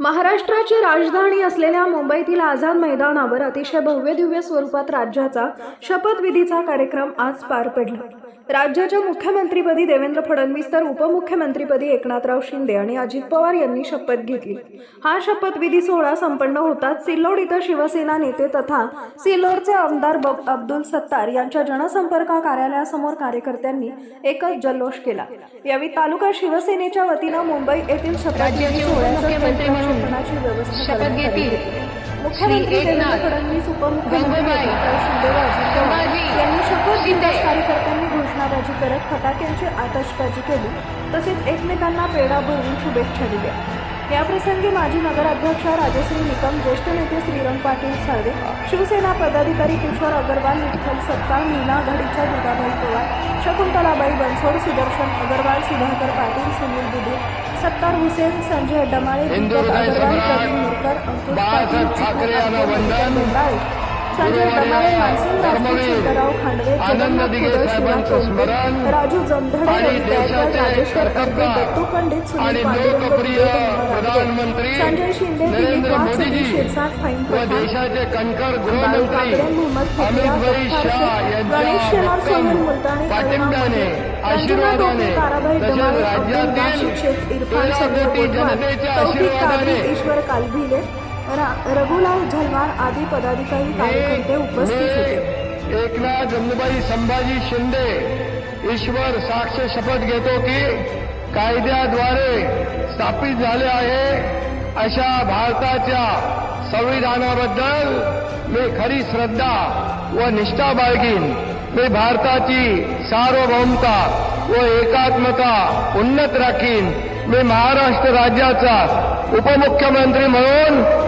महाराष्ट्राची राजधानी असलेल्या मुंबईतील आझाद मैदानावर अतिशय भव्य दिव्य स्वरूपात राज्याचा शपथविधीचा कार्यक्रम आज पार पडला. राज्याच्या मुख्यमंत्रीपदी देवेंद्र फडणवीस तर उपमुख्यमंत्रीपदी एकनाथराव शिंदे आणि अजित पवार यांनी शपथ घेतली हा शपथविधी सोहळा संपन्न होताच सिल्लोड इथं शिवसेना नेते तथा सिल्लोडचे आमदार बब- अब्दुल सत्तार यांच्या जनसंपर्क कार्यालयासमोर कार्यकर्त्यांनी एकच जल्लोष केला यावेळी तालुका शिवसेनेच्या वतीनं मुंबई येथील शपथविधी सोहळ्याचं व्यवस्था. मुख्यमंत्री देवेंद्र फडणवीस उपमुख्यमंत्री यांनी शपथ घेताच कार्यकर्त्यांनी घोषणाबाजी करत फटाक्यांची आतषबाजी केली तसेच एकमेकांना पेढा भरून शुभेच्छा दिल्या. याप्रसंगी माजी नगराध्यक्षा राजश्री निकम ज्येष्ठ नेते श्रीरंग पाटील साळवे शिवसेना पदाधिकारी किशोर अगरवाल विठ्ठल सत्तार मीना घडीच्या दुर्गाबाई पवार शकुंतलाबाई बनसोड सुदर्शन अगरवाल सुधाकर पाटील सुनील दुधे सत्तार हुसेन संजय डमाळे अगरवाल प्रवीण मोरकर अंकुश पाटील संजय डमाळे मानसिंग शंकरराव खांडवे आनंद जगन्नाथ दिघे कुदळ शिवा साहेबांचं टोंबे स्मरण राजू जमधडे गायकवाड देशाचे राजेश्वर कर्तव्य दत्तू पंडित आणि सुनील पांडुरंग संजय शिंदे नरेंद्र दिलीप वाघ मोदीजी सतीश शिरसाट फाईन व पठाण. देशाचे कणकर बाळू काकडे मोहम्मद फतिया गणेश शेलार सोहेल मुलतानी रंजना ताराबाई अब्दुल शेख इरफान संजय तौफिक कादरी ईश्वर कालभिले रा- रघुलाल झलवार आदी पदाधिकारी कार्यकर्ते उपस्थित होते. मी एकनाथ गंगूबाई संभाजी शिंदे ईश्वर साक्ष शपथ घेतो की कायद्याद्वारे स्थापित झाले आहे अशा भारताच्या संविधानाबद्दल मी खरी श्रद्धा व निष्ठा बाळगीन. मी भारताची सार्वभौमता व एकात्मता उन्नत राखीन. मी महाराष्ट्र राज्याचा उपमुख्यमंत्री म्हणून